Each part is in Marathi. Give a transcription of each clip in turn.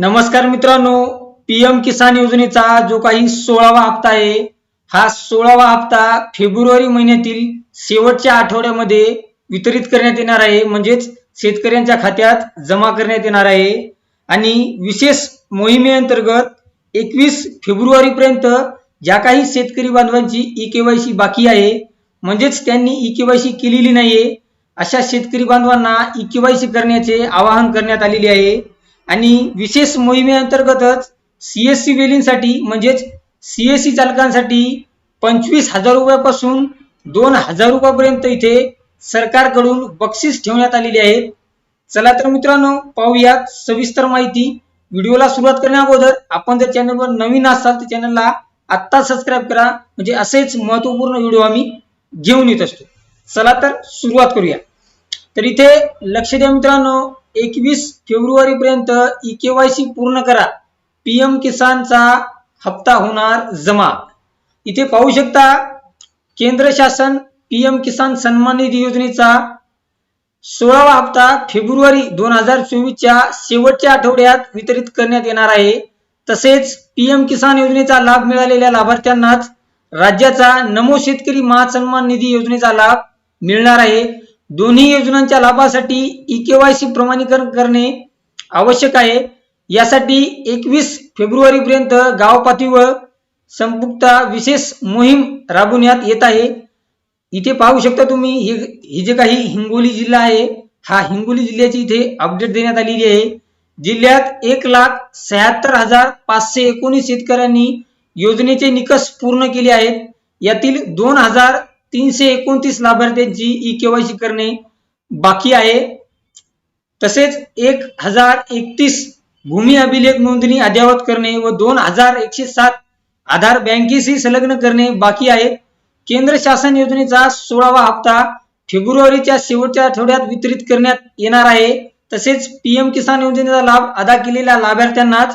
नमस्कार मित्रांनो पीएम किसान योजनेचा जो काही सोळावा हप्ता आहे हा सोळावा हप्ता फेब्रुवारी महिन्यातील शेवटच्या आठवड्यामध्ये वितरित करण्यात येणार आहे. म्हणजेच शेतकऱ्यांच्या खात्यात जमा करण्यात येणार आहे. आणि विशेष मोहिमेअंतर्गत एकवीस फेब्रुवारीपर्यंत ज्या काही शेतकरी बांधवांची ई केवायसी बाकी आहे म्हणजेच त्यांनी ई केवायसी केलेली नाहीये अशा शेतकरी बांधवांना ई केवायसी करण्याचे आवाहन करण्यात आलेले आहे. आणि विशेष मोहिमेअंतर्गतच सीएससी वेलींसाठी म्हणजेच सीएससी चालकांसाठी पंचवीस हजार रुपयापासून दोन हजार रुपयापर्यंत इथे सरकारकडून बक्षीस ठेवण्यात आलेली आहे. चला तर मित्रांनो पाहूयात सविस्तर माहिती. व्हिडिओला सुरुवात करण्याअगोदर आपण जर चॅनलवर नवीन असाल तर चॅनलला आत्ता सबस्क्राईब करा. म्हणजे असेच महत्त्वपूर्ण व्हिडिओ आम्ही घेऊन येत असतो. चला तर सुरुवात करूया. तर इथे लक्ष द्या मित्रांनो एकवीस फेब्रुवारी पर्यंत ई केवायसी पूर्ण करा. पीएम किसानचा हप्ता होणार जमा. इथे पाहू शकता केंद्र शासन पीएम किसान सन्मान निधी योजनेचा सोळावा हप्ता फेब्रुवारी दोन हजार चोवीसच्या शेवटच्या आठवड्यात वितरित करण्यात येणार आहे. तसेच पीएम किसान योजनेचा लाभ मिळालेल्या लाभार्थ्यांनाच राज्याचा नमो शेतकरी महासन्मान निधी योजनेचा लाभ मिळणार आहे. दोन्ही योजनांच्या लाभासाठी ई केवायसी प्रमाणीकरण करणे आवश्यक आहे. यासाठी एकवीस फेब्रुवारी पर्यंत गाव पातळीवर संपुक्ता विशेष मोहीम राबवण्यात येत आहे. इथे पाहू शकता तुम्ही हे हे जे काही हिंगोली जिल्हा आहे हा हिंगोली जिल्ह्याची इथे अपडेट देण्यात आलेली आहे. जिल्ह्यात एक लाख शहात्तर हजार पाचशे एकोणीस शेतकऱ्यांनी योजनेचे निकष पूर्ण केले आहेत. यातील दोन हजार तीनशे एकोणतीस लाभार्थ्यांची ई केवायसी करणे बाकी आहे. तसेच एक हजार एकतीस भूमी अभिलेख नोंदणी अद्ययावत करणे व दोन हजार एकशे सात आधार बँकेशी संलग्न करणे बाकी आहे. केंद्र शासन योजनेचा सोळावा हप्ता फेब्रुवारीच्या शेवटच्या आठवड्यात वितरित करण्यात येणार आहे. तसेच पीएम किसान योजनेचा लाभ अदा केलेल्या लाभार्थ्यांनाच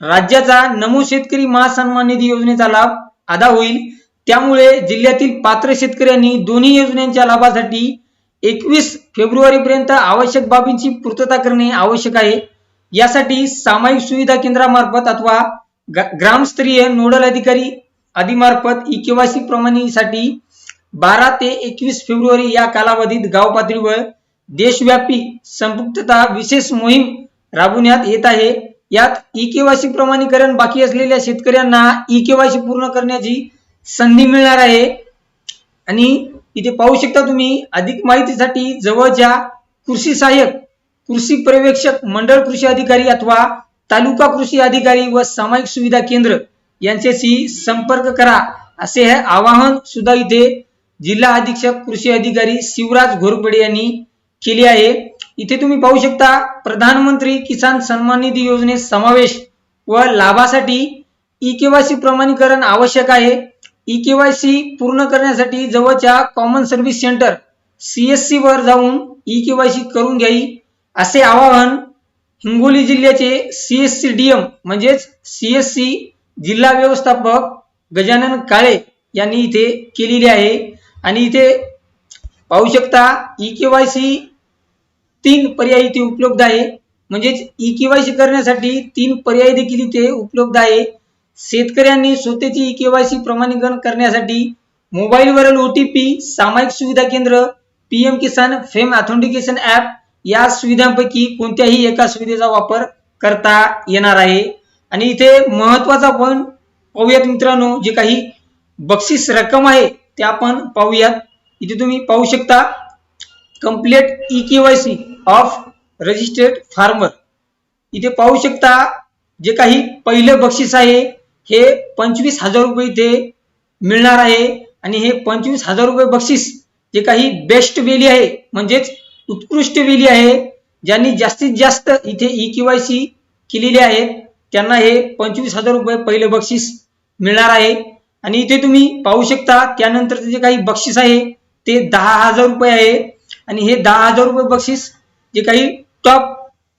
राज्याचा नमो शेतकरी महासन्मान निधी योजनेचा लाभ अदा होईल. त्यामुळे जिल्ह्यातील पात्र शेतकऱ्यांनी दोन्ही योजनांच्या लाभासाठी एकवीस फेब्रुवारी पर्यंत आवश्यक बाबींची पूर्तता करणे आवश्यक आहे. यासाठी सामायिक सुविधा केंद्रामार्फत अथवा ग्रामस्तरीय नोडल अधिकारी आदीमार्फत ई केवायसी प्रमाणीसाठी बारा ते एकवीस फेब्रुवारी या कालावधीत गाव पातळीवर देशव्यापी संपुक्तता विशेष मोहीम राबवण्यात येत आहे. यात ई केवायसी प्रमाणीकरण बाकी असलेल्या शेतकऱ्यांना ई केवायसी पूर्ण करण्याची संधी मिळणार आहे. आणि इथे पाहू शकता तुम्ही अधिक माहितीसाठी जवळच्या कृषी सहाय्यक कृषी पर्यवेक्षक मंडळ कृषी अधिकारी अथवा तालुका कृषी अधिकारी व सामायिक सुविधा केंद्र यांच्याशी संपर्क करा असे हे आवाहन सुद्धा इथे जिल्हा अधीक्षक कृषी अधिकारी शिवराज घोरपडे यांनी केले आहे. इथे तुम्ही पाहू शकता प्रधानमंत्री किसान सन्मान निधी योजनेत समावेश व लाभासाठी ई केवायसी प्रमाणीकरण आवश्यक आहे. ई केवायसी पूर्ण करण्यासाठी जवळच्या कॉमन सर्व्हिस सेंटर सीएससी वर जाऊन ई केवायसी करून घ्यावी असे आवाहन हिंगोली जिल्ह्याचे सीएससी डीएम म्हणजेच सीएससी जिल्हा व्यवस्थापक गजानन काळे यांनी इथे केलेले आहे. आणि इथे पाहू शकता ई केवायसी तीन पर्याय इथे उपलब्ध आहे. म्हणजेच ई केवायसी करण्यासाठी तीन पर्याय देखील इथे उपलब्ध आहे. शेतकऱ्यांनी स्वतःची ई केवायसी प्रमाणीकरण करण्यासाठी मोबाईलवरील ओ टी पी सामायिक सुविधा केंद्र पीएम किसान फेम ऑथेंटिकेशन ऍप या सुविधांपैकी कोणत्याही एका सुविधेचा वापर करता येणार आहे. आणि इथे महत्त्वाचा पॉईंट पाहूयात मित्रांनो जे काही बक्षीस रक्कम आहे ते आपण पाहूयात. इथे तुम्ही पाहू शकता complete e KYC of registered farmer इथे पाहू शकता जे काही पहिलं बक्षीस आहे हे पंचवीस हजार रुपये इथे मिळणार आहे. आणि हे पंचवीस हजार रुपये बक्षीस जे काही बेस्ट वेली आहे म्हणजेच उत्कृष्ट वेली आहे ज्यांनी जास्तीत जास्त इथे ई केवायसी केलेली आहे त्यांना हे पंचवीस हजार रुपये पहिलं बक्षीस मिळणार आहे. आणि इथे तुम्ही पाहू शकता त्यानंतरचे जे काही बक्षीस आहे ते दहा हजार रुपये आहे. आणि हे दहा हजार रुपये बक्षीस जे काही टॉप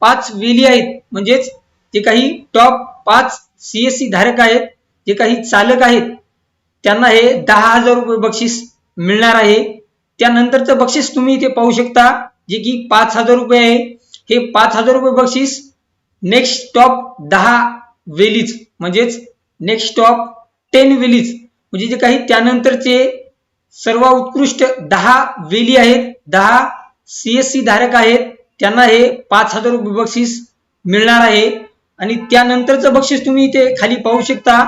पाच वेली आहेत म्हणजेच जे काही टॉप पाच सीएससी धारक आहेत जे काही चालक आहेत त्यांना हे दहा हजार रुपये बक्षीस मिळणार आहे. त्यानंतरचं बक्षीस तुम्ही इथे पाहू शकता जे की पाच हजार रुपये आहे. हे पाच हजार रुपये बक्षीस नेक्स्ट स्टॉप दहा वेलीज म्हणजेच नेक्स्ट स्टॉप टेन वेलीज म्हणजे जे काही त्यानंतरचे सर्व उत्कृष्ट दहा वेली आहेत दहा सीएससी धारक आहेत त्यांना हे पाच हजार रुपये बक्षीस मिळणार आहे. आणि त्यानंतरचं बक्षीस तुम्ही इथे खाली पाहू शकता.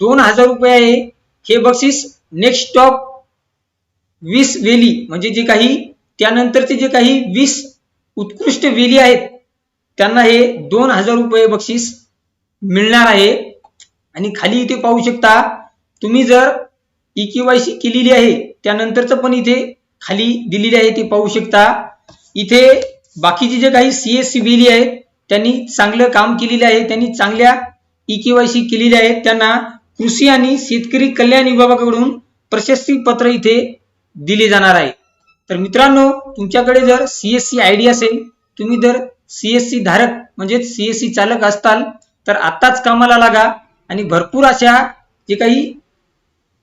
दोन हजार रुपये आहे. हे बक्षीस नेक्स्ट स्टॉप वीस वेली म्हणजे जे काही त्यानंतरचे जे काही वीस उत्कृष्ट वेली आहेत त्यांना हे दोन हजार रुपये बक्षीस मिळणार आहे. आणि खाली इथे पाहू शकता तुम्ही जर ई केवायसी केलेली आहे त्यानंतरचं पण इथे खाली दिलेली आहे ते पाहू शकता. इथे बाकीचे जे काही सीएससी वेली आहेत त्यांनी चांगलं काम केलेले आहे त्यांनी चांगल्या इकेवायसी केलेल्या केलेली आहे. त्यांना कृषी आणि शेतकरी कल्याण विभागाकडून प्रशस्ती पत्र इथे दिले जाणार आहे. तर मित्रांनो तुमच्याकडे जर सीएससी आय डी असेल तुम्ही जर सीएससी धारक म्हणजेच सीएससी चालक असताल तर आत्ताच कामाला लागा आणि भरपूर अशा जे काही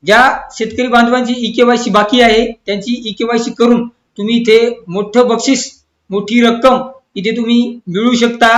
ज्या शेतकरी बांधवांची ई केवायसी बाकी आहे त्यांची ई केवायसी करून तुम्ही इथे मोठं बक्षीस मोठी रक्कम इथे तुम्ही मिळवू शकता.